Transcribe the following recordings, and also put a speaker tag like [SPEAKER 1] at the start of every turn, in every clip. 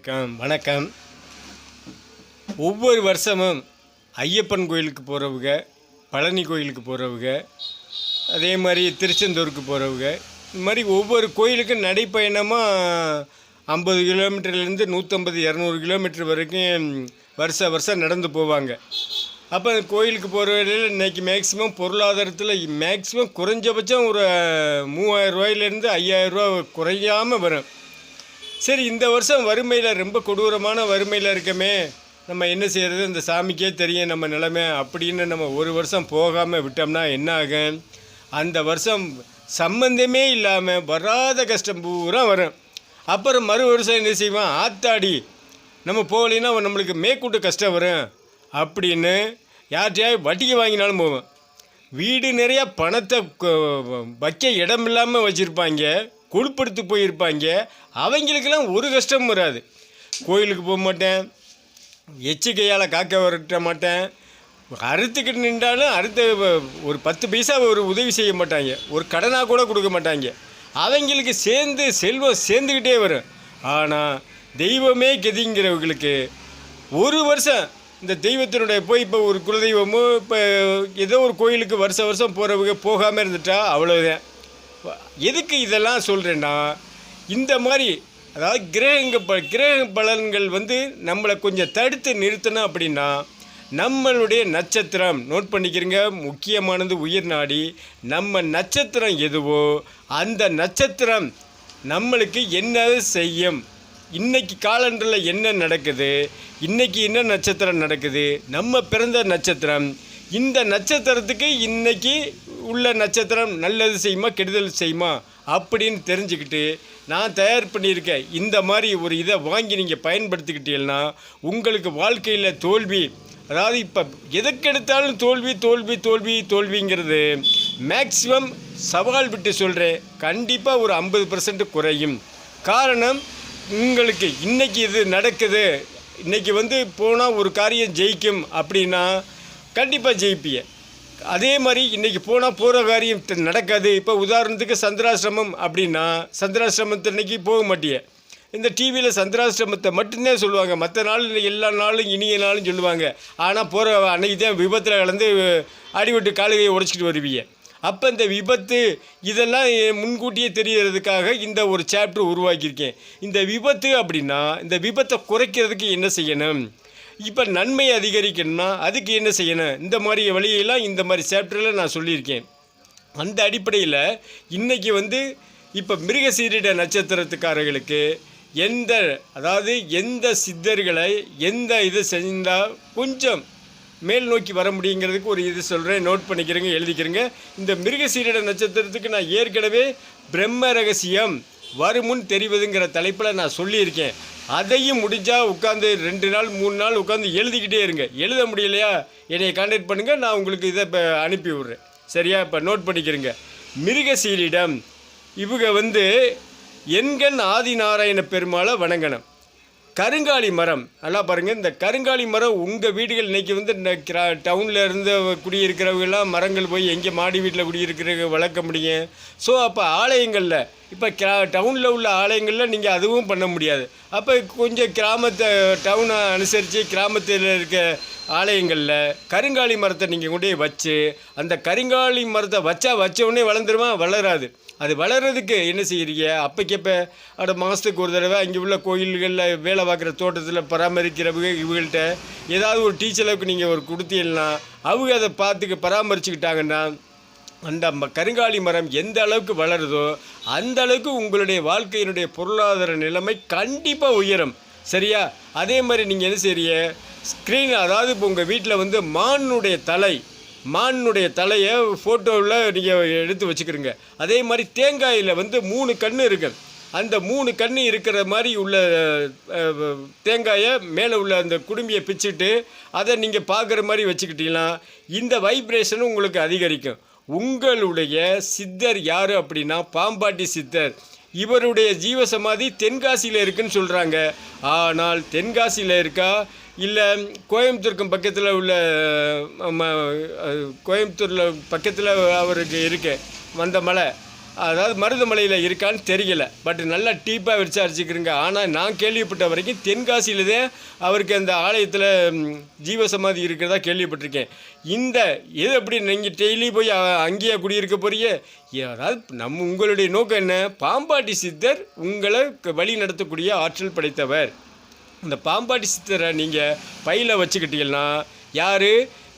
[SPEAKER 1] வணக்கம் வணக்கம். ஒவ்வொரு வருஷமும் ஐயப்பன் கோயிலுக்கு போகிறவங்க பழனி கோயிலுக்கு போகிறவங்க அதே மாதிரி திருச்செந்தூருக்கு போகிறவங்க இந்த மாதிரி ஒவ்வொரு கோயிலுக்கும் நடைப்பயணமாக ஐம்பது கிலோமீட்டர்லேருந்து நூற்றம்பது இரநூறு கிலோமீட்டர் வரைக்கும் வருஷ வருஷம் நடந்து போவாங்க. அப்போ அந்த கோயிலுக்கு போகிற வேலையில் இன்றைக்கி மேக்ஸிமம் பொருளாதாரத்தில் மேக்ஸிமம் குறைஞ்சபட்சம் ஒரு மூவாயிரம் ரூபாயிலேருந்து ஐயாயிரம் ரூபா குறையாமல் வரும். சரி இந்த வருஷம் வறுமையில் ரொம்ப கொடூரமான வறுமையில் இருக்கமே. நம்ம என்ன செய்கிறது இந்த சாமிக்கே தெரியும் நம்ம நிலைமை. அப்படின்னு நம்ம ஒரு வருஷம் போகாமல் விட்டோம்னா என்ன ஆகும்? அந்த வருஷம் சம்பந்தமே இல்லாமல் வராத கஷ்டம் பூரா வரும். அப்புறம் மறு வருஷம் என்ன செய்வான்? ஆத்தாடி நம்ம போகலைன்னா நம்மளுக்கு மேற்கூட்டு கஷ்டம் வரும். அப்படின்னு யார்கிட்டயாவது வட்டிக்கு வாங்கினாலும் போவோம் வீடு நிறையா பணத்தை வைக்க இடம் இல்லாமல் வச்சுருப்பாங்க. கொடுப்படுத்து போயிருப்பாங்க. அவங்களுக்கெல்லாம் ஒரு கஷ்டமும் வராது. கோயிலுக்கு போக மாட்டேன். எச்சிக்கையால் காக்க வரட்ட மாட்டேன். அறுத்துக்கிட்டு நின்றாலும் அறுத்த ஒரு பத்து பைசா ஒரு உதவி செய்ய மாட்டாங்க. ஒரு கடனாக கூட கொடுக்க மாட்டாங்க. அவங்களுக்கு சேர்ந்து செல்வம் சேர்ந்துக்கிட்டே வரும். ஆனால் தெய்வமே கெதிங்கிறவங்களுக்கு ஒரு வருஷம் இந்த தெய்வத்தினுடைய போய் இப்போ ஒரு குலதெய்வமோ இப்போ ஏதோ ஒரு கோயிலுக்கு வருஷம் வருஷம் போகிறவங்க போகாமல் இருந்துட்டா அவ்வளோதான் எதுக்கு இதெல்லாம் சொல்கிறேன்னா இந்த மாதிரி அதாவது கிரகங்க ப கிரக பலன்கள் வந்து நம்மளை கொஞ்சம் தடுத்து நிறுத்தணும் அப்படின்னா நம்மளுடைய நட்சத்திரம் நோட் பண்ணிக்கிறங்க முக்கியமானது உயிர் நாடி நம்ம நட்சத்திரம் எதுவோ அந்த நட்சத்திரம் நம்மளுக்கு என்ன செய்யும்? இன்றைக்கி காலண்டரில் என்ன நடக்குது? இன்றைக்கி என்ன நட்சத்திரம் நடக்குது? நம்ம பிறந்த நட்சத்திரம் இந்த நட்சத்திரத்துக்கு இன்றைக்கி உள்ள நட்சத்திரம் நல்லது செய்யுமா கெடுதல் செய்யுமா அப்படின்னு தெரிஞ்சுக்கிட்டு நான் தயார் பண்ணியிருக்கேன். இந்த மாதிரி ஒரு இதை வாங்கி நீங்கள் பயன்படுத்திக்கிட்டீங்கன்னா உங்களுக்கு வாழ்க்கையில் தோல்வி அதாவது இப்போ எதுக்கெடுத்தாலும் தோல்வி தோல்வி தோல்வி தோல்விங்கிறது மேக்ஸிமம் சவால் விட்டு சொல்கிறேன் கண்டிப்பாக ஒரு ஐம்பது பர்சன்ட் குறையும். காரணம் உங்களுக்கு இன்றைக்கி இது நடக்குது. இன்றைக்கி வந்து போனால் ஒரு காரியம் ஜெயிக்கும் அப்படின்னா கண்டிப்பாக ஜெயிப்பிய அதே மாதிரி இன்றைக்கி போனால் போகிற காரியம் நடக்காது. இப்போ உதாரணத்துக்கு சந்திராசிரமம் அப்படின்னா சந்திராசிரமத்து இன்னைக்கு போக மாட்டிய. இந்த டிவியில் சந்திராசிரமத்தை மட்டும்தான் சொல்லுவாங்க. மற்ற நாள் எல்லா நாளும் இனிய நாளும் சொல்லுவாங்க. ஆனால் போகிற அன்னைக்கு தான் விபத்தில் கலந்து அடிபட்டு காலுகையை உடைச்சிட்டு வருவீங்க. அப்போ இந்த விபத்து இதெல்லாம் முன்கூட்டியே தெரிகிறதுக்காக இந்த ஒரு சாப்டர் உருவாக்கியிருக்கேன். இந்த விபத்து அப்படின்னா இந்த விபத்தை குறைக்கிறதுக்கு என்ன செய்யணும்? இப்போ நன்மை அதிகரிக்கணும்னா அதுக்கு என்ன செய்யணும்? இந்த மாதிரி வழியெல்லாம் இந்த மாதிரி சாப்டரில் நான் சொல்லியிருக்கேன். அந்த அடிப்படையில் இன்றைக்கி வந்து இப்போ மிருக சீரிட நட்சத்திரத்துக்காரர்களுக்கு எந்த அதாவது எந்த சித்தர்களை எந்த இது செஞ்சால் கொஞ்சம் மேல் நோக்கி வர முடியுங்கிறதுக்கு ஒரு இது சொல்கிறேன் நோட் பண்ணிக்கிறேங்க எழுதிக்கிறேங்க. இந்த மிருகசீரிட நட்சத்திரத்துக்கு நான் ஏற்கனவே பிரம்ம ரகசியம் வருமுன் தெரிவதுங்கிற தலைப்பில் நான் சொல்லியிருக்கேன். அதையும் முடிஞ்சால் உட்காந்து ரெண்டு நாள் மூணு நாள் உட்காந்து எழுதிக்கிட்டே இருங்க. எழுத முடியலையா? என்னை கான்டாக்ட் பண்ணுங்கள் நான் உங்களுக்கு இதை இப்போ அனுப்பி விட்றேன். சரியா? இப்போ நோட் பண்ணிக்கிறேங்க. மிருகசீரிடம் இவங்க வந்து எண்கண் ஆதிநாராயண பெருமாளை வணங்கணும். கருங்காலி மரம். நல்லா பாருங்கள் இந்த கருங்காலி மரம் உங்கள் வீடுகள் இன்றைக்கி வந்து இந்த கிரா டவுனில் இருந்து குடியிருக்கிறவங்களாம் மரங்கள் போய் எங்கே மாடி வீட்டில் குடியிருக்கிறவங்க வளர்க்க முடியும். ஸோ அப்போ ஆலயங்களில் இப்போ கிரா டவுனில் உள்ள ஆலயங்களில் நீங்கள் அதுவும் பண்ண முடியாது. அப்போ கொஞ்சம் கிராமத்தை டவுனை அனுசரித்து கிராமத்தில் இருக்க ஆலயங்களில் கருங்காலி மரத்தை நீங்கள் கொண்டு வச்சு அந்த கருங்காலி மரத்தை வச்சா வச்ச உடனே வளர்ந்துருமா? வளராது. அது வளர்கிறதுக்கு என்ன செய்கிறீங்க அப்போக்கப்போ அட மாதத்துக்கு ஒரு தடவை அங்கே உள்ள கோயில்களில் வேலை பார்க்குற தோட்டத்தில் பராமரிக்கிறவங்க இவங்கள்ட்ட ஏதாவது ஒரு டீச்சருக்கு நீங்கள் ஒரு கொடுத்தீங்கன்னா அவங்க அதை பார்த்துக்க பராமரிச்சுக்கிட்டாங்கன்னா அந்த ம- கருங்காலி மரம் எந்த அளவுக்கு வளருதோ அந்த அளவுக்கு உங்களுடைய வாழ்க்கையினுடைய பொருளாதார நிலைமை கண்டிப்பாக உயரும். சரியா? அதே மாதிரி நீங்கள் என்ன செய்கிறீங்க ஸ்க்ரீன் அதாவது இப்போ உங்கள் வீட்டில் வந்து மானுடைய தலை மானுடைய தலையை ஃபோட்டோவில் நீங்கள் எடுத்து வச்சுக்கிறீங்க அதே மாதிரி தேங்காயில் வந்து மூணு கன்று இருக்கு அந்த மூணு கன்று இருக்கிற மாதிரி உள்ள தேங்காயை மேலே உள்ள அந்த குடும்பியை பிச்சுட்டு அதை நீங்கள் பார்க்குற மாதிரி வச்சுக்கிட்டீங்கன்னா இந்த வைப்ரேஷன் உங்களுக்கு அதிகரிக்கும். உங்களுடைய சித்தர் யார் அப்படின்னா பாம்பாட்டி சித்தர். இவருடைய ஜீவசமாதி தென்காசியில் இருக்குன்னு சொல்கிறாங்க ஆனால் தென்காசியில் இருக்கா? இல்லை கோயம்புத்தூருக்கும் பக்கத்தில் உள்ள கோயம்புத்தூரில் பக்கத்தில் அவருக்கு இருக்கு வந்த மலை? அதாவது மருதமலையில் இருக்கான்னு தெரியல. பட் நல்லா டீப்பாக விசாரிச்சுக்கிறேங்க ஆனால் நான் கேள்விப்பட்ட வரைக்கும் தென்காசியில் தான் அவருக்கு அந்த ஆலயத்தில் ஜீவசமாதி இருக்கிறதா கேள்விப்பட்டிருக்கேன். இந்த இது எப்படி நீங்கள் டெய்லி போய் அங்கேயே குடியிருக்க போறீங்க? அதாவது நம்ம உங்களுடைய நோக்கம் என்ன? பாம்பாட்டி சித்தர் உங்களை வழி நடத்தக்கூடிய ஆற்றல் படைத்தவர். இந்த பாம்பாட்டி சித்தரை நீங்கள் பையில் வச்சுக்கிட்டீங்கன்னா யார்?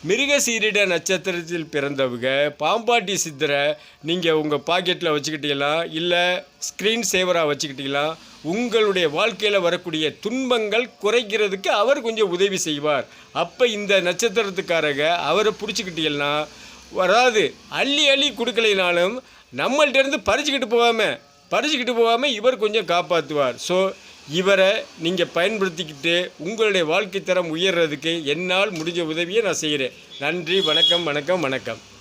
[SPEAKER 1] மிருகசீரிட நட்சத்திரத்தில் பிறந்தவங்க பாம்பாட்டி சித்தரை நீங்கள் உங்கள் பாக்கெட்டில் வச்சுக்கிட்டீங்களா? இல்லை ஸ்க்ரீன் சேவராக வச்சுக்கிட்டீங்களா? உங்களுடைய வாழ்க்கையில் வரக்கூடிய துன்பங்கள் குறைக்கிறதுக்கு அவர் கொஞ்சம் உதவி செய்வார். அப்போ இந்த நட்சத்திரத்துக்காரங்க அவரை பிடிச்சிக்கிட்டீங்கன்னா வராது. அள்ளி அள்ளி கொடுக்கலைனாலும் நம்மள்டேருந்து பறிச்சுக்கிட்டு போகாமல் பறிச்சுக்கிட்டு போகாமல் இவர் கொஞ்சம் காப்பாற்றுவார் ஸோ இவரை நீங்கள் பயன்படுத்திக்கிட்டு உங்களுடைய வாழ்க்கை தரம் உயர்றதுக்கு என்னால் முடிஞ்ச உதவியை நான் செய்கிறேன் நன்றி வணக்கம் வணக்கம் வணக்கம்.